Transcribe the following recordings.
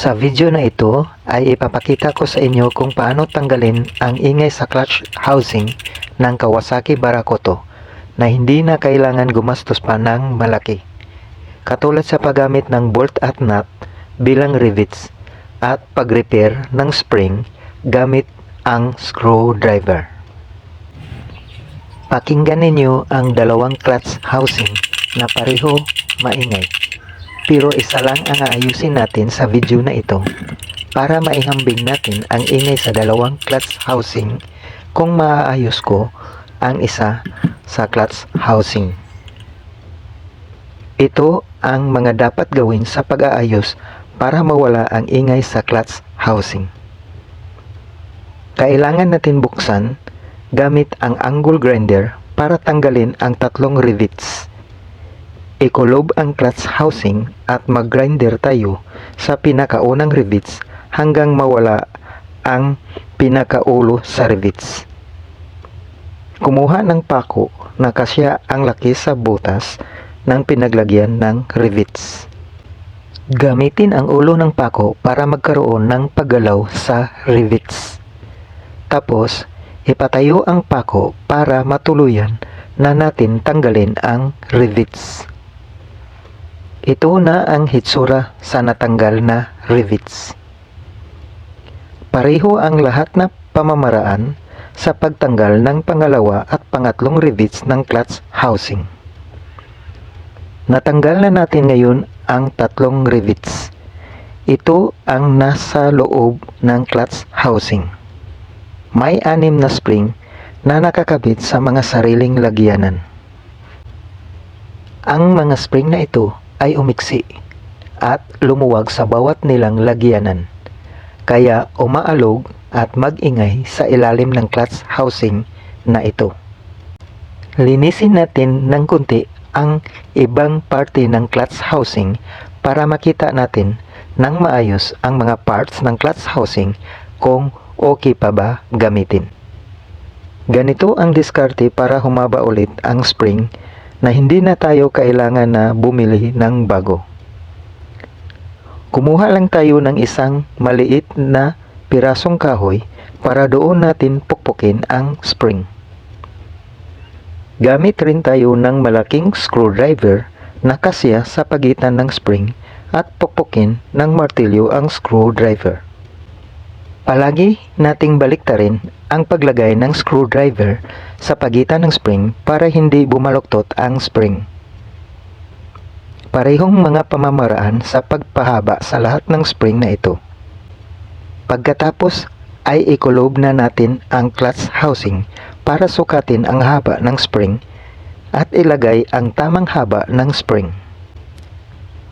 Sa video na ito ay ipapakita ko sa inyo kung paano tanggalin ang ingay sa clutch housing ng Kawasaki Barakoto na hindi na kailangan gumastos pa ng malaki. Katulad sa paggamit ng bolt at nut bilang rivets at pag-repair ng spring gamit ang screwdriver. Pakinggan ninyo ang dalawang clutch housing na pareho maingay. Pero isa lang ang aayusin natin sa video na ito para maihambing natin ang ingay sa dalawang clutch housing kung maaayos ko ang isa sa clutch housing. Ito ang mga dapat gawin sa pag-aayos para mawala ang ingay sa clutch housing. Kailangan natin buksan gamit ang angle grinder para tanggalin ang tatlong rivets. Ikulob ang clutch housing at mag-grinder tayo sa pinakaunang rivets hanggang mawala ang pinakaulo sa rivets. Kumuha ng pako na kasya ang laki sa butas ng pinaglagyan ng rivets. Gamitin ang ulo ng pako para magkaroon ng paggalaw sa rivets. Tapos, ipatayo ang pako para matuluyan na natin tanggalin ang rivets. Ito na ang hitsura sa natanggal na rivets. Pareho ang lahat na pamamaraan sa pagtanggal ng pangalawa at pangatlong rivets ng clutch housing. Natanggal na natin ngayon ang tatlong rivets. Ito ang nasa loob ng clutch housing. May anim na spring na nakakabit sa mga sariling lagyanan. Ang mga spring na ito ay umiksi at lumuwag sa bawat nilang lagyanan. Kaya umaalog at magingay sa ilalim ng clutch housing na ito. Linisin natin ng kunti ang ibang parte ng clutch housing para makita natin ng maayos ang mga parts ng clutch housing kung okay pa ba gamitin. Ganito ang diskarte para humaba ulit ang spring na hindi na tayo kailangan na bumili ng bago. Kumuha lang tayo ng isang maliit na pirasong kahoy para doon natin pukpukin ang spring. Gamit rin tayo ng malaking screwdriver na kasya sa pagitan ng spring at pukpukin ng martilyo ang screwdriver. Palagi nating baliktarin ang paglagay ng screwdriver sa pagitan ng spring para hindi bumaluktot ang spring. Parehong mga pamamaraan sa pagpahaba sa lahat ng spring na ito. Pagkatapos ay ikulob na natin ang clutch housing para sukatin ang haba ng spring at ilagay ang tamang haba ng spring.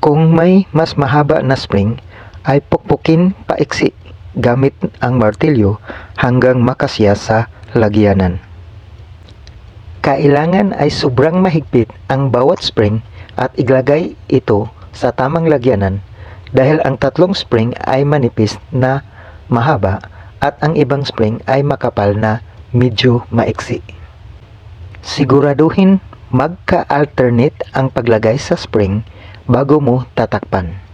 Kung may mas mahaba na spring, ay pukpukin paiksi gamit ang martilyo hanggang makasya sa lagyanan. Kailangan ay sobrang mahigpit ang bawat spring at iglagay ito sa tamang lagyanan dahil ang tatlong spring ay manipis na mahaba at ang ibang spring ay makapal na medyo maiksi. Siguraduhin magka-alternate ang paglagay sa spring bago mo tatakpan.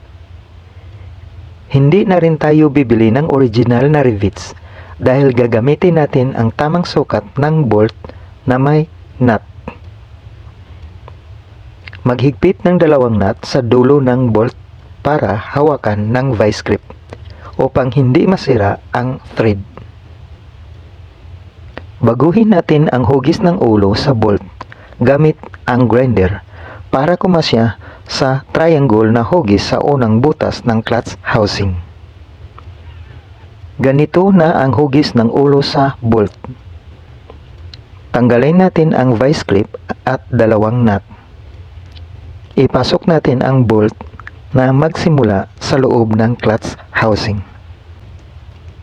Hindi na rin tayo bibili ng original na rivets dahil gagamitin natin ang tamang sukat ng bolt na may nut. Maghigpit ng dalawang nut sa dulo ng bolt para hawakan ng vice grip upang hindi masira ang thread. Baguhin natin ang hugis ng ulo sa bolt gamit ang grinder para kumasya sa triangle na hugis sa unang butas ng clutch housing. Ganito na ang hugis ng ulo sa bolt. Tanggalin natin ang vice grip at dalawang nut. Ipasok natin ang bolt na magsimula sa loob ng clutch housing.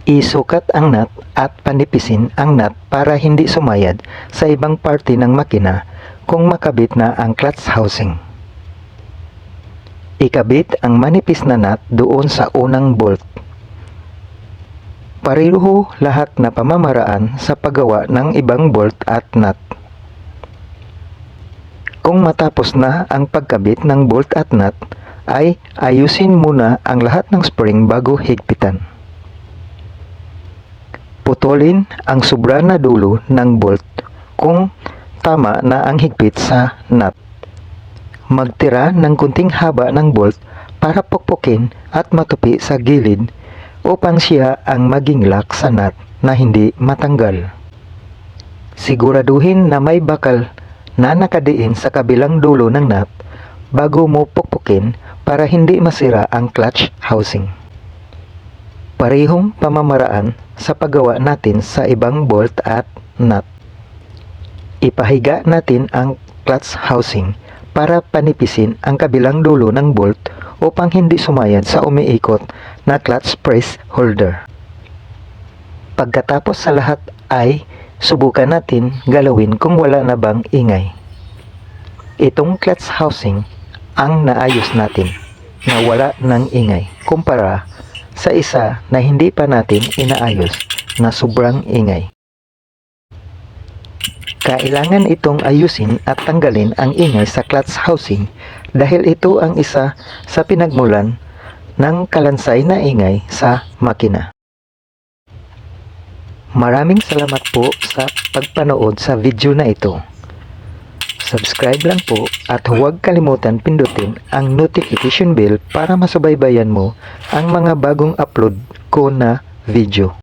Isukat ang nut at panipisin ang nut para hindi sumayad sa ibang parte ng makina kung makabit na ang clutch housing. Ikabit ang manipis na nut doon sa unang bolt. Pareho lahat na pamamaraan sa paggawa ng ibang bolt at nut. Kung matapos na ang pagkabit ng bolt at nut, ay ayusin muna ang lahat ng spring bago higpitan. Putulin ang sobra na dulo ng bolt kung tama na ang higpit sa nut. Magtira ng kunting haba ng bolt para pukpukin at matupi sa gilid upang siya ang maging lock sa nut na hindi matanggal. Siguraduhin na may bakal na nakadiin sa kabilang dulo ng nut bago mo pukpukin para hindi masira ang clutch housing. Parehong pamamaraan sa paggawa natin sa ibang bolt at nut. Ipahiga natin ang clutch housing para panipisin ang kabilang dulo ng bolt upang hindi sumayad sa umiikot na clutch press holder. Pagkatapos sa lahat ay subukan natin galawin kung wala na bang ingay. Itong clutch housing ang naayos natin na wala ng ingay kumpara sa isa na hindi pa natin inaayos na sobrang ingay. Kailangan itong ayusin at tanggalin ang ingay sa clutch housing dahil ito ang isa sa pinagmulan ng kalansay na ingay sa makina. Maraming salamat po sa pagpanood sa video na ito. Subscribe lang po at huwag kalimutan pindutin ang notification bell para masubaybayan mo ang mga bagong upload ko na video.